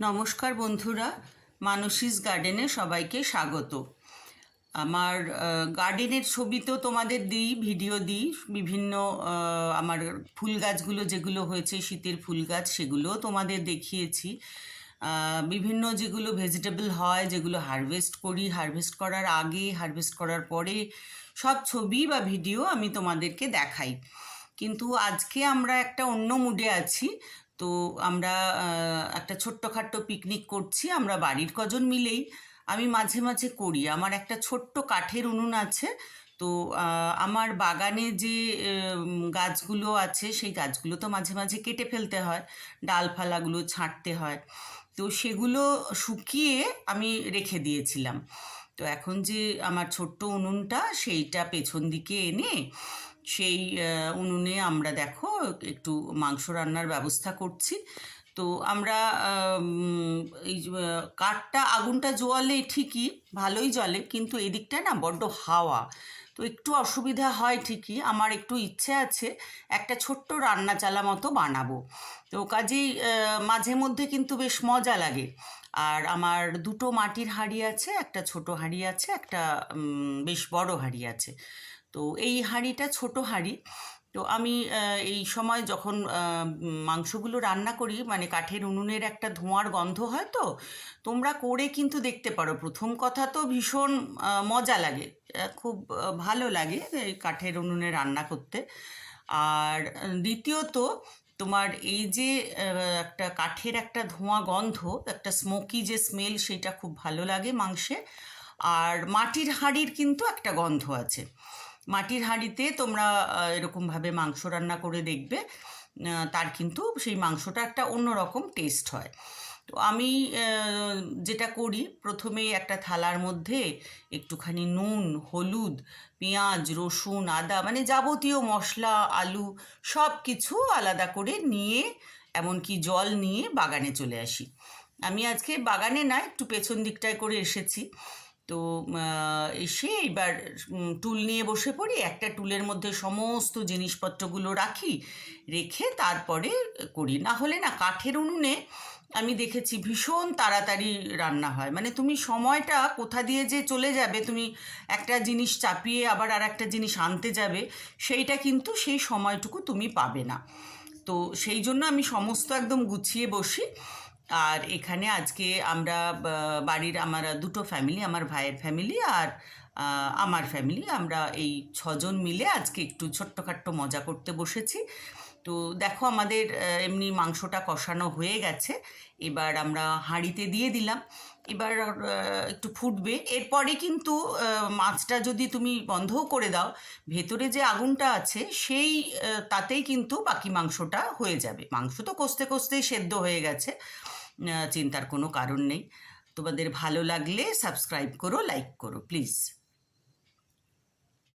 নমস্কার বন্ধুরা, মানসীস গার্ডেনে সবাইকে স্বাগত। আমার গার্ডেনের ছবি তো তোমাদের দিই, ভিডিও দিই, বিভিন্ন আমার ফুল গাছগুলো যেগুলো হয়েছে, শীতের ফুল গাছ, সেগুলোও তোমাদের দেখিয়েছি। বিভিন্ন যেগুলো ভেজিটেবল হয়, যেগুলো হারভেস্ট করি হারভেস্ট করার আগে হারভেস্ট করার পরে সব ছবি বা ভিডিও আমি তোমাদেরকে দেখাই। কিন্তু আজকে আমরা একটা অন্য মুডে আছি। তো আমরা একটা ছোট্টখাট্টো পিকনিক করছি, আমরা বাড়ির কজন মিলেই। আমি মাঝে মাঝে করি, আমার একটা ছোট্ট কাঠের উনুন আছে। তো আমার বাগানে যে গাছগুলো আছে, সেই গাছগুলো তো মাঝে মাঝে কেটে ফেলতে হয় ডালফালাগুলো ছাঁটতে হয়। তো সেগুলো শুকিয়ে আমি রেখে দিয়েছিলাম। তো এখন যে আমার ছোট্ট উনুনটা, সেইটা পেছন দিকে এনে সেই উনুনে আমরা দেখো একটু মাংস রান্নার ব্যবস্থা করছি। তো আমরা এই কাঠটা আগুনটা জোয়ালে ঠিকই, ভালোই জ্বলে, কিন্তু এদিকটায় না বড্ড হাওয়া। তো একটু অসুবিধা হয় ঠিকই, আমার একটু ইচ্ছে আছে একটা ছোট্ট রান্না চালা মতো বানাবো। তো কাজেই মাঝে মধ্যে কিন্তু বেশ মজা লাগে। আর আমার দুটো মাটির হাঁড়ি আছে, একটা ছোট হাঁড়ি আছে, একটা বেশ বড় হাঁড়ি আছে। তো এই হাঁড়িটা ছোট হাঁড়ি। তো আমি এই সময় যখন মাংসগুলো রান্না করি মানে কাঠের উনুনের একটা ধোঁয়ার গন্ধ হয় তো, তোমরা করে কিন্তু দেখতে পারো। প্রথম কথা তো ভীষণ মজা লাগে। খুব ভালো লাগে এই কাঠের উনুনে রান্না করতে। আর দ্বিতীয়ত, তোমার এই যে একটা কাঠের একটা ধোঁয়া গন্ধ, একটা স্মোকি যে স্মেল সেটা খুব ভালো লাগে মাংসে। আর মাটির হাঁড়ির কিন্তু একটা গন্ধ আছে। মাটির হাঁড়িতে তোমরা এরকমভাবে মাংস রান্না করে দেখবে। তার কিন্তু সেই মাংসটা একটা অন্যরকম টেস্ট হয়। তো আমি যেটা করি প্রথমেই একটা থালার মধ্যে একটুখানি নুন, হলুদ, পেঁয়াজ, রসুন, আদা মানে যাবতীয় মশলা, আলু সব কিছু আলাদা করে নিয়ে, এমনকি জল নিয়ে বাগানে চলে আসি। আমি আজকে বাগানে না, একটু পেছন দিকটায় করে এসেছি। তো এসে এবার টুল নিয়ে বসে পড়ি, একটা টুলের মধ্যে সমস্ত জিনিসপত্রগুলো রাখি, রেখে তারপরে করি। না হলে না, কাঠের উনুনে আমি দেখেছি ভীষণ তাড়াতাড়ি রান্না হয়। মানে তুমি সময়টা কোথা দিয়ে যে চলে যাবে, তুমি একটা জিনিস চাপিয়ে আবার আর একটা জিনিস আনতে যাবে, সেইটা কিন্তু সেই সময়টুকু তুমি পাবে না। তো সেই জন্য আমি সমস্ত একদম গুছিয়ে বসি। আর এখানে আজকে আমরা বাড়ির আমার দুটো ফ্যামিলি আমার ভাইয়ের ফ্যামিলি আর আমার ফ্যামিলি আমরা এই ছজন মিলে আজকে একটু ছোট্টখাট্ট মজা করতে বসেছি। তো দেখো আমাদের এমনি মাংসটা কষানো হয়ে গেছে। এবার আমরা হাঁড়িতে দিয়ে দিলাম। এবার একটু ফুটবে। এরপরে কিন্তু মাছটা যদি তুমি বন্ধও করে দাও, ভেতরে যে আগুনটা আছে, সেই তাতেই কিন্তু বাকি মাংসটা হয়ে যাবে। মাংস তো কষতে কষতেই সেদ্ধ হয়ে গেছে। চিন্তার কোনো কারণ নেই। তোমাদের ভালো লাগলে সাবস্ক্রাইব করো, লাইক করো, প্লিজ।